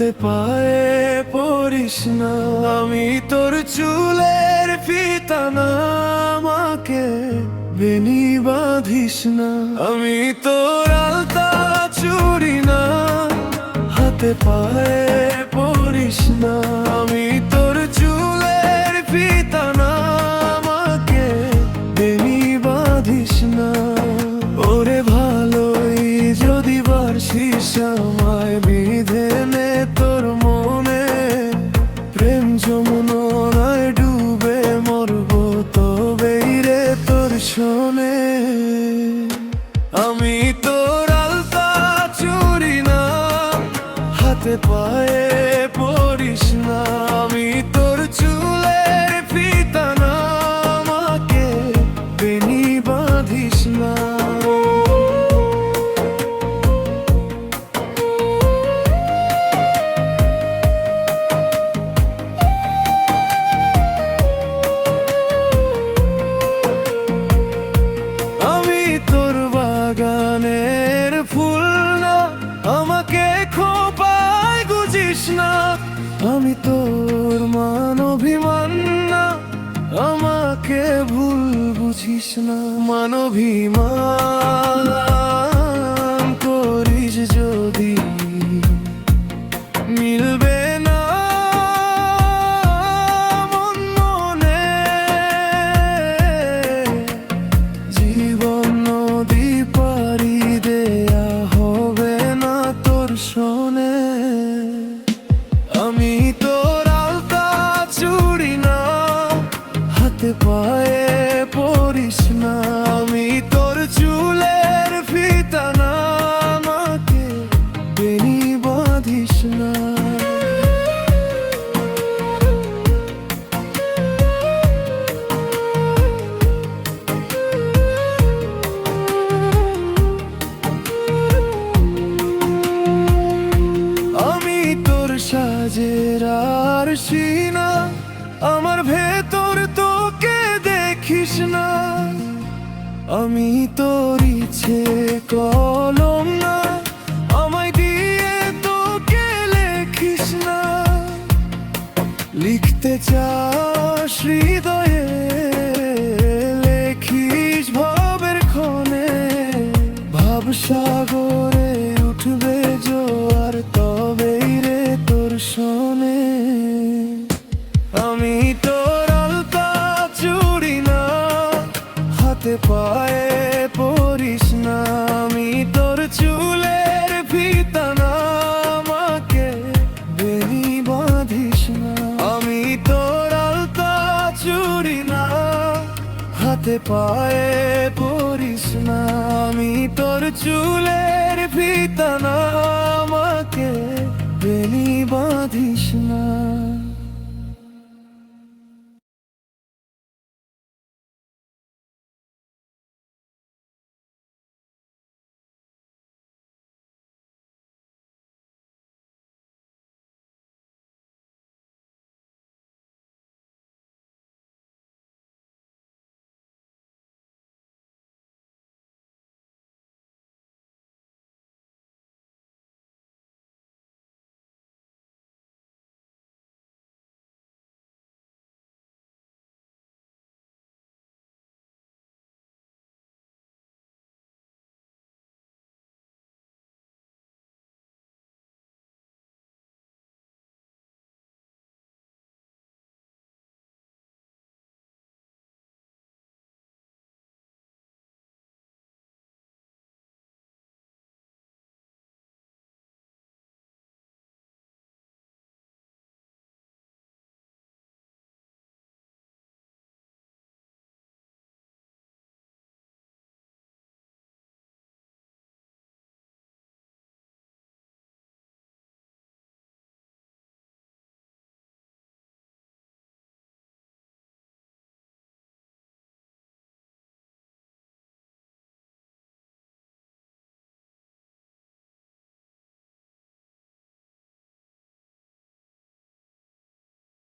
হাতে পায়ে পড়িস না। আমি তোর চুলের ফিতা না আমাকে বেনি বাঁধিস না। আমি তোর আলতা চুরি না। হাতে পায়ে পড়িস না। আমি তোর চুলের ফিতা না আমাকে বেনি বাঁধিস না। ওরে ভালোই যদি বার্ষিস আমায় শোনে আমি তোর আলতা চুরি না হাতে পায়ে না মান অভিমান করিস যদি মিলবে না মন মনে। জীবন নদী পারি দেয়া হবে না তোর শোনে। আমি তোর আলতা চুরি না, হাতে পায়ে আমার ভেতর তোকে দেখিস না। আমি তোর ইচ্ছে কলম না কাঁদতে পায়ে পড়িস না আমি তোর চুলের ভিতনা আমাকে বেলি বাঁধিস না।